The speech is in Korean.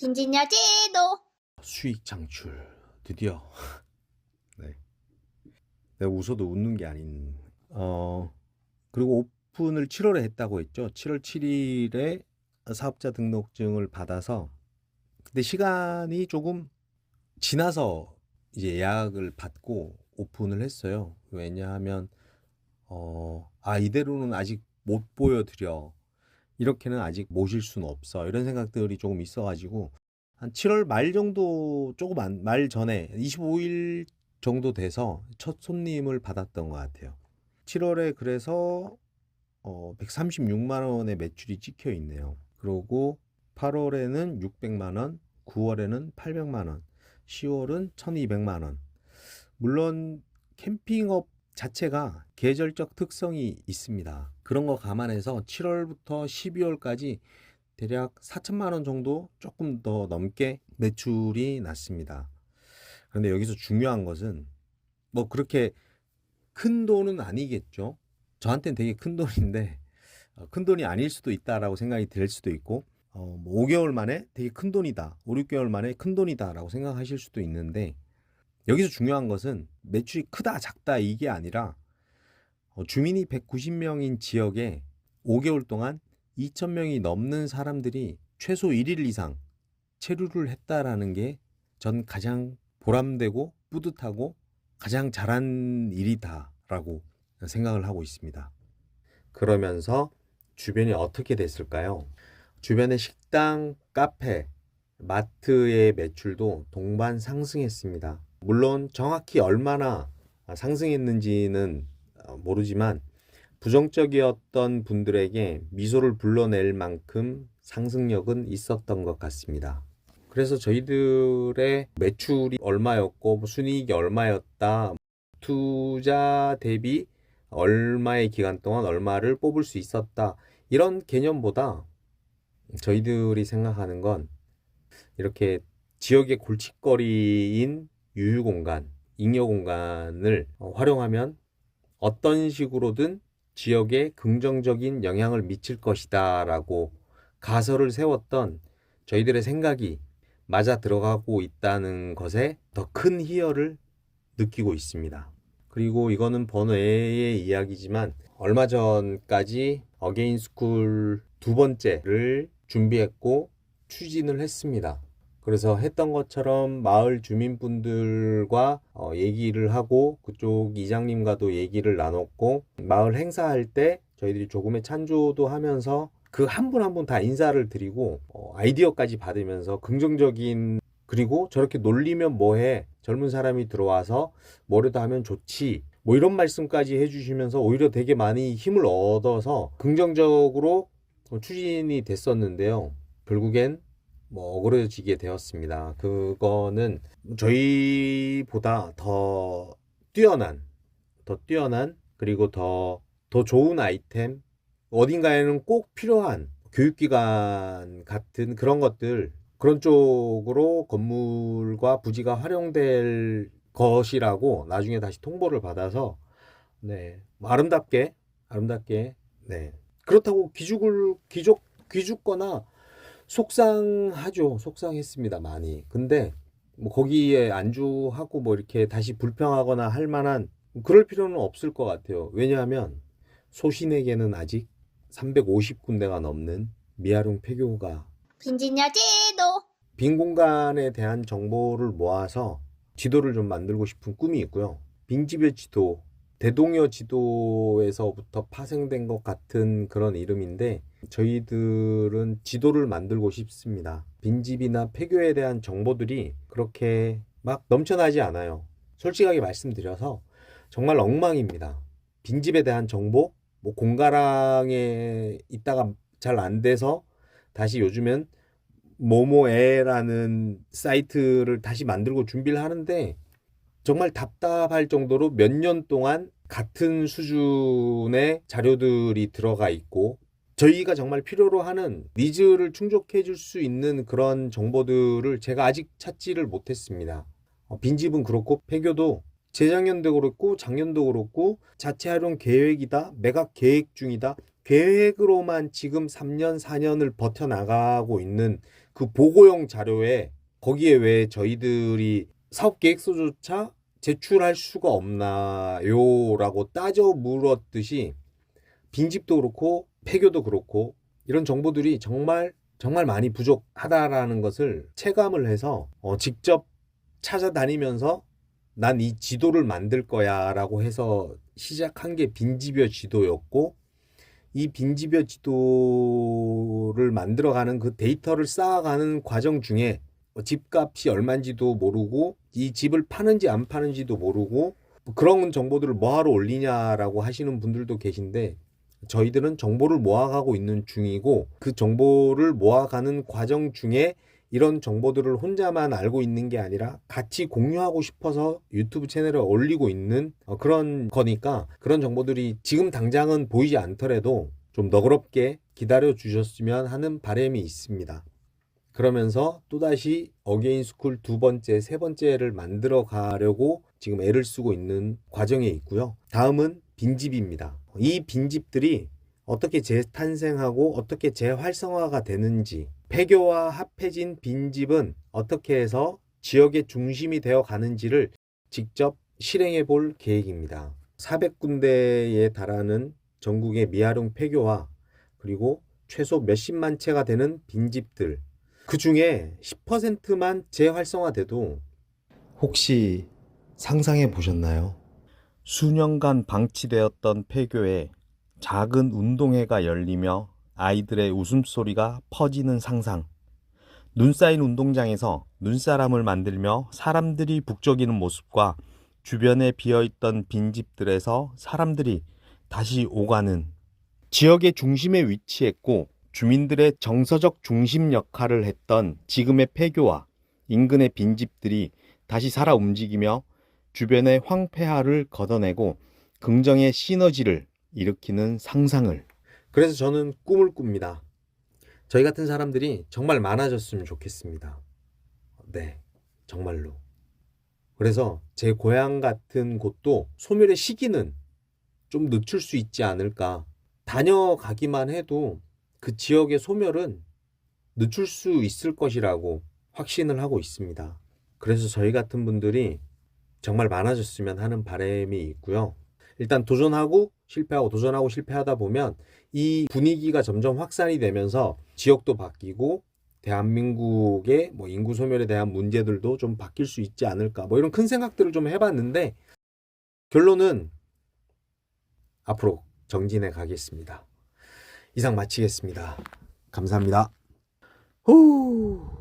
빈지녀 제도. 수익 창출. 드디어. 네. 내가 웃어도 웃는 게 아닌. 어 그리고 오픈을 7월에 했다고 했죠. 7월 7일에 사업자 등록증을 받아서 근데 시간이 조금 지나서 이제 예약을 받고 오픈을 했어요. 왜냐하면 어 아 이대로는 아직 못 보여드려 이렇게는 아직 모실 수는 없어 이런 생각들이 조금 있어가지고 한 7월 말 정도 조금 안, 말 전에 25일 정도 돼서 첫 손님을 받았던 것 같아요. 7월에 그래서 어, 136만 원의 매출이 찍혀 있네요. 그리고 8월에는 600만 원, 9월에는 800만 원, 10월은 1200만 원. 물론 캠핑업 자체가 계절적 특성이 있습니다. 그런 거 감안해서 7월부터 12월까지 대략 4천만 원 정도 조금 더 넘게 매출이 났습니다. 그런데 여기서 중요한 것은 뭐 그렇게 큰 돈은 아니겠죠. 저한테는 되게 큰 돈인데 어, 큰 돈이 아닐 수도 있다라고 생각이 될 수도 있고 어, 뭐 5개월 만에 되게 큰 돈이다. 5, 6개월 만에 큰 돈이다라고 생각하실 수도 있는데 여기서 중요한 것은 매출이 크다 작다 이게 아니라 어, 주민이 190명인 지역에 5개월 동안 2,000명이 넘는 사람들이 최소 1일 이상 체류를 했다라는 게 전 가장 보람되고 뿌듯하고 가장 잘한 일이다라고 생각을 하고 있습니다. 그러면서 주변이 어떻게 됐을까요? 주변의 식당, 카페, 마트의 매출도 동반 상승했습니다. 물론 정확히 얼마나 상승했는지는 어, 모르지만 부정적이었던 분들에게 미소를 불러낼 만큼 상승력은 있었던 것 같습니다. 그래서 저희들의 매출이 얼마였고 뭐 순이익이 얼마였다, 투자 대비 얼마의 기간 동안 얼마를 뽑을 수 있었다 이런 개념보다 저희들이 생각하는 건 이렇게 지역의 골칫거리인 유휴 공간, 잉여 공간을 어, 활용하면 어떤 식으로든 지역에 긍정적인 영향을 미칠 것이다 라고 가설을 세웠던 저희들의 생각이 맞아 들어가고 있다는 것에 더 큰 희열을 느끼고 있습니다. 그리고 이거는 번외의 이야기지만 얼마 전까지 어게인 스쿨 두 번째를 준비했고 추진을 했습니다. 그래서 했던 것처럼 마을 주민분들과 어, 얘기를 하고 그쪽 이장님과도 얘기를 나눴고 마을 행사할 때 저희들이 조금의 찬조도 하면서 그 한 분 한 분 다 인사를 드리고 어, 아이디어까지 받으면서 긍정적인 그리고 저렇게 놀리면 뭐해 젊은 사람이 들어와서 뭐라도 하면 좋지 뭐 이런 말씀까지 해주시면서 오히려 되게 많이 힘을 얻어서 긍정적으로 추진이 됐었는데요. 결국엔 뭐 어그러지게 되었습니다. 그거는 저희보다 더 뛰어난, 더 뛰어난, 그리고 더, 더 좋은 아이템, 어딘가에는 꼭 필요한 교육기관 같은 그런 것들, 그런 쪽으로 건물과 부지가 활용될 것이라고 나중에 다시 통보를 받아서, 네, 뭐 아름답게, 아름답게, 네. 그렇다고 기죽을, 기죽, 기죽거나 속상하죠. 속상했습니다. 많이. 근데 뭐 거기에 안주하고 뭐 이렇게 다시 불평하거나 할 만한 그럴 필요는 없을 것 같아요. 왜냐하면 소신에게는 아직 350군데가 넘는 미아룡 폐교가 빈지녀 제도 빈 공간에 대한 정보를 모아서 지도를 좀 만들고 싶은 꿈이 있고요. 빈집의 지도, 대동여 지도에서부터 파생된 것 같은 그런 이름인데 저희들은 지도를 만들고 싶습니다. 빈집이나 폐교에 대한 정보들이 그렇게 막 넘쳐나지 않아요. 솔직하게 말씀드려서 정말 엉망입니다. 빈집에 대한 정보, 뭐 공가랑에 있다가 잘 안 돼서 다시 요즘엔 모모에라는 사이트를 다시 만들고 준비를 하는데 정말 답답할 정도로 몇 년 동안 같은 수준의 자료들이 들어가 있고 저희가 정말 필요로 하는 니즈를 충족해 줄 수 있는 그런 정보들을 제가 아직 찾지를 못했습니다. 어, 빈집은 그렇고 폐교도 재작년도 그렇고 작년도 그렇고 자체 활용 계획이다 매각 계획 중이다 계획으로만 지금 3년 4년을 버텨나가고 있는 그 보고용 자료에 거기에 왜 저희들이 사업 계획서조차 제출할 수가 없나요 라고 따져 물었듯이 빈집도 그렇고 폐교도 그렇고 이런 정보들이 정말 정말 많이 부족하다라는 것을 체감을 해서 어, 직접 찾아다니면서 난 이 지도를 만들 거야 라고 해서 시작한 게 빈집여 지도였고 이 빈집여 지도를 만들어가는 그 데이터를 쌓아가는 과정 중에 뭐 집값이 얼마인지도 모르고 이 집을 파는지 안 파는지도 모르고 뭐 그런 정보들을 뭐하러 올리냐라고 하시는 분들도 계신데 저희들은 정보를 모아가고 있는 중이고 그 정보를 모아가는 과정 중에 이런 정보들을 혼자만 알고 있는 게 아니라 같이 공유하고 싶어서 유튜브 채널에 올리고 있는 어, 그런 거니까 그런 정보들이 지금 당장은 보이지 않더라도 좀 너그럽게 기다려 주셨으면 하는 바람이 있습니다. 그러면서 또다시 어게인 스쿨 두 번째, 세 번째를 만들어 가려고 지금 애를 쓰고 있는 과정에 있고요. 다음은 빈집입니다. 이 빈집들이 어떻게 재탄생하고 어떻게 재활성화가 되는지 폐교와 합해진 빈집은 어떻게 해서 지역의 중심이 되어 가는지를 직접 실행해 볼 계획입니다. 400군데에 달하는 전국의 미아룡 폐교와 그리고 최소 몇십만 채가 되는 빈집들 그 중에 10%만 재활성화돼도 혹시 상상해 보셨나요? 수년간 방치되었던 폐교에 작은 운동회가 열리며 아이들의 웃음소리가 퍼지는 상상. 눈 쌓인 운동장에서 눈사람을 만들며 사람들이 북적이는 모습과 주변에 비어있던 빈집들에서 사람들이 다시 오가는 지역의 중심에 위치했고 주민들의 정서적 중심 역할을 했던 지금의 폐교와 인근의 빈집들이 다시 살아 움직이며 주변의 황폐화를 걷어내고 긍정의 시너지를 일으키는 상상을. 그래서 저는 꿈을 꿉니다. 저희 같은 사람들이 정말 많아졌으면 좋겠습니다. 네, 정말로. 그래서 제 고향 같은 곳도 소멸의 시기는 좀 늦출 수 있지 않을까. 다녀가기만 해도 그 지역의 소멸은 늦출 수 있을 것이라고 확신을 하고 있습니다. 그래서 저희 같은 분들이 정말 많아졌으면 하는 바람이 있고요. 일단 도전하고 실패하고 도전하고 실패하다 보면 이 분위기가 점점 확산이 되면서 지역도 바뀌고 대한민국의 뭐 인구 소멸에 대한 문제들도 좀 바뀔 수 있지 않을까 뭐 이런 큰 생각들을 좀 해봤는데 결론은 앞으로 정진해 가겠습니다. 이상 마치겠습니다. 감사합니다. 후.